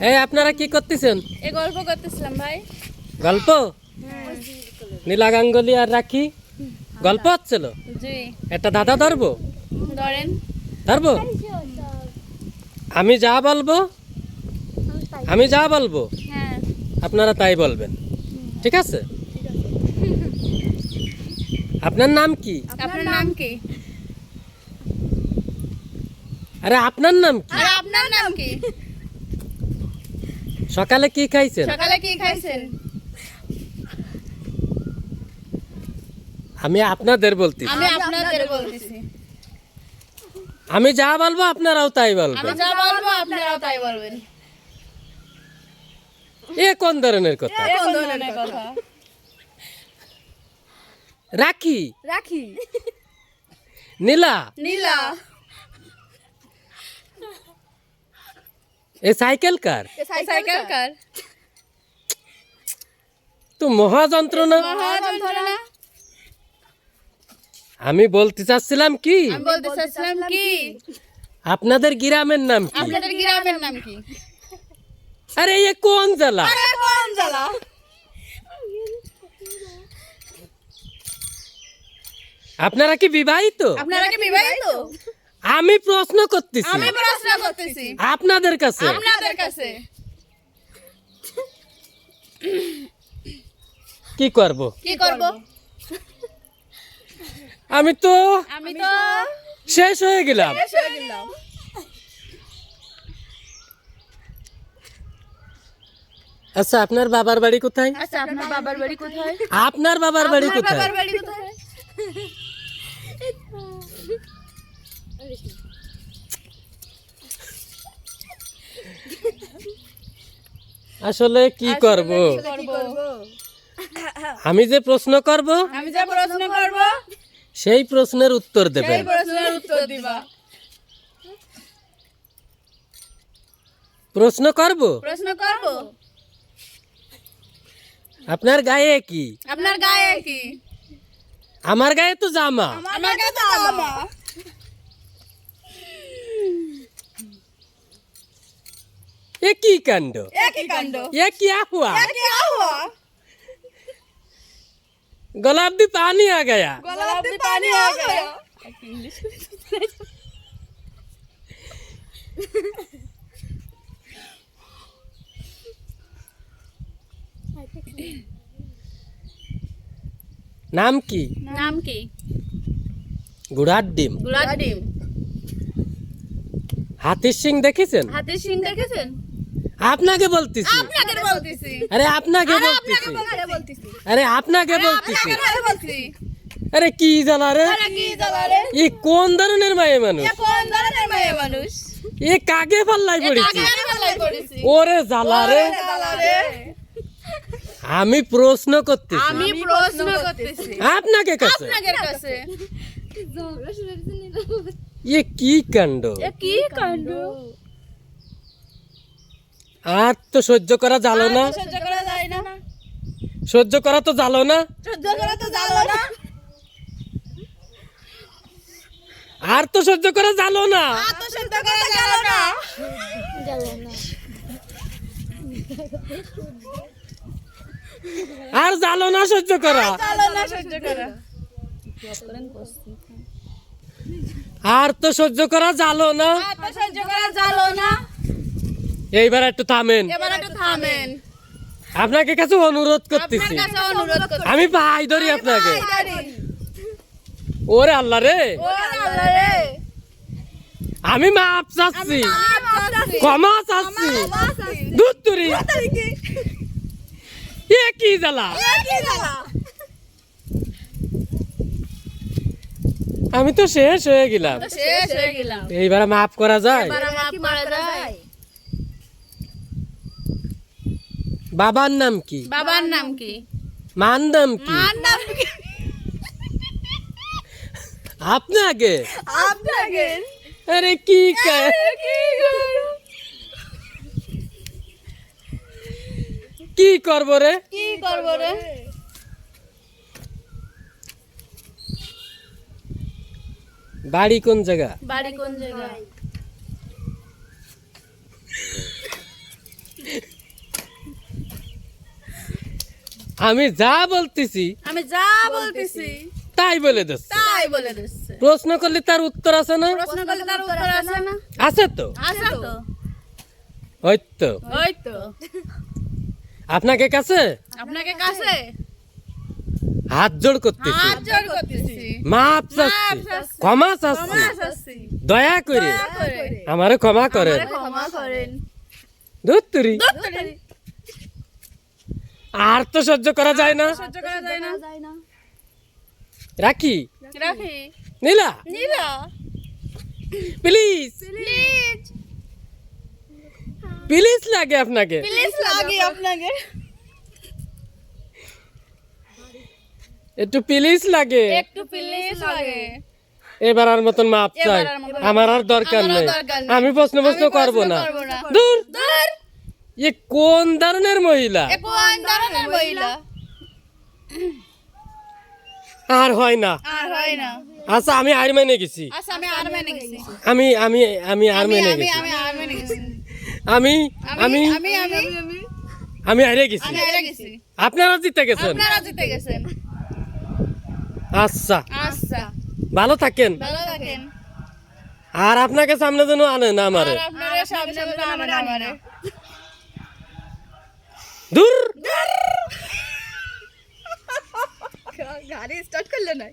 এই আপনারা কি করতেছেন? এ গল্প করতেছিলাম ভাই। গল্প? নীলা গাঙ্গুলি আর রাখি? গল্প হচ্ছিল? জি। একটা দাদা ধরবো? ধরেন। ধরবো? আমি যা বলব আমি যা বলব হ্যাঁ। আপনারা তাই বলবেন। ঠিক আছে? আপনার নাম কি? আপনার নাম কি? আরে আপনার নাম কি? আর আপনার নাম কি? সকালে কি খাইছেন? সকালে কি খাইছেন? আমি আপনাদের বলছি আমি আপনাদের বলতেছি। আমি যা বলব আপনারাও তাই বলবেন। আমি যা বলব আপনারাও তাই বলবেন। এ কোন ধরনের কথা? এ কোন ধরনের কথা? রাখি। রাখি। নীলা। নীলা। এ সাইকেল কার সাইকেল কার তো মহা যন্ত্রণা মহাযন্ত্রণা আমি বলতে চাচ্ছিলাম কি আমি বলতে চাচ্ছিলাম কি আপনাদের গ্রামের নাম কি আপনাদের গ্রামের নাম কি আরে এ কোন জেলা কোন জেলা আপনারা কি বিবাহিত আপনারা কি বিবাহিত আমি প্রশ্ন করতেছি। আমি প্রশ্ন করতেছি। আপনাদের কাছে। আপনাদের কাছে। কি করব? কি করব? আমি তো আমি তো শেষ হয়ে গেলাম। শেষ হয়ে গেলাম। আচ্ছা আপনার বাবার বাড়ি কোথায়? আচ্ছা আপনার বাবার বাড়ি কোথায়? আপনার বাবার বাড়ি আপনার কোথায় বাবার বাড়ি কোথায় আসলে কি করব? করব? আমি যে প্রশ্ন করব? আমি যা প্রশ্ন করব? সেই প্রশ্নের উত্তর সেই প্রশ্নের উত্তর দিবা। প্রশ্ন করব? প্রশ্ন করব। আপনার গায়ে কি? আপনার গায়ে কি? আমার গায়ে তো জামা। আমার গায়ে তো জামা। একই কাণ্ড। একই কাণ্ড। একই আহুয়া। একই আহুয়া। গোলাপ দি পানি আ গয়া। গোলাপ দি পানি আ গয়া। নাম কি? নাম কি? গুড়ার ডিম। গুড়ার ডিম। হাতির সিং দেখেছেন? হাতির সিং দেখেছেন? আপনাকে বলতেছি। আপনাকে বলতেছি। আরে আপনাকে আরে বলতেছি। আরে আপনাকে বলতেছি। আরে কি জানা রে? জ্বালা রে? এ কোন ধরনের মায়ে মানুষ? এ কোন ধরনের মেয়ে মানুষ? এ কাকে পাল্লাই পড়েছি ওরে জ্বালা রে। আমি প্রশ্ন করতেছি। আমি প্রশ্ন করতেছি। আপনাকে কাছে? এ কি কাণ্ড? এ কি কাণ্ড? আর তো সহ্য করা জালো না। সহ্য করা যায় না। সহ্য করা তো জালো না। সহ্য করা তো জানো না। আর তো সহ্য করা জালো না। আর তো সহ্য করা গেল না। আর জালো না সহ্য করা। জানো না সহ্য করা। আর তো সহ্য করা জালো না। আর তো সহ্য করা জানো না। এইবার একটু থামেন। এবার একটু থামেন। আপনাকে কাছে অনুরোধ করতেছি আপনার কাছে অনুরোধ করছি আমি ভাই ধরি আপনাকে। ওরে আল্লাহ রে। ও আল্লাহ রে। আমি মাপ চাচ্ছি। ক্ষমা চাচ্ছি। দুধ তুরি এ কি জ্বালা? আমি তো শেষ হয়ে গেলাম। শেষ হয়ে গেলাম। এইবার মাফ করা যায় এবার মাফ করা যায় বাবার নাম কি? বাবার নাম কি? মার নাম কি? মার নাম কি? আপনাকে? আপনাকে? আরে কি কা- কি করব রে? কি করব রে? বাড়ি কোন জায়গা? বাড়ি কোন জায়গায় আমি যা বলতেছি আমি যা বলতেছি তাই বলে দিচ্ছি। তাই বলে দিচ্ছে। প্রশ্ন করলে তার উত্তর আছে না? প্রশ্ন করলে তার উত্তর আছে না? আছে তো? আছে তো? ওই তো ওই তো। আপনাকে কাছে? আপনাকে কাছে? হাত জোড় করতেছি। হাত জোড় করতেছি। মাপ চাচ্ছি। ক্ষমা চাচ্ছি। দয়া করে আমারে ক্ষমা করেন। আমারে ক্ষমা করেন। ধুত্তুরি। দত্তরি আর তো সহ্য করা যায় না। সহ্য করা যায় না। রাখি? রাখি। নীলা? নীলা। প্লিজ। প্লিজ। প্লিজ লাগে আপনাকে। প্লিজ লাগে আপনাকে। একটু প্লিজ লাগে। একটু প্লিজ লাগে। এবার আর মতন মাপ চাই। আমার আর দরকার নেই। আমি প্রশ্ন প্রশ্ন করব না। দূর। এ কোন ধরনের মহিলা? কোন ধরনের মহিলা? আর হয় না। আর হয় না। আচ্ছা আমি আর মেনে গেছি। আচ্ছা আমি আর মেনে গেছি। আমি আমি আমি আর আমি মেনে আমি গেছি। আমি আর মেনে গেছি। আমি আমি আমি আমি আমি আমি হারে গেছি। আমি হেরে গেছি। আপনারা জিতে গেছেন। আপনারা জিতে গেছেন। আচ্ছা। আচ্ছা। ভালো থাকেন। ভালো থাকেন। আর আপনাকে সামনে যেন আনেন আমারে আর আপনারা সামনে সামনে আমারে আমারে দূর গাড়ি স্টার্ট করলে না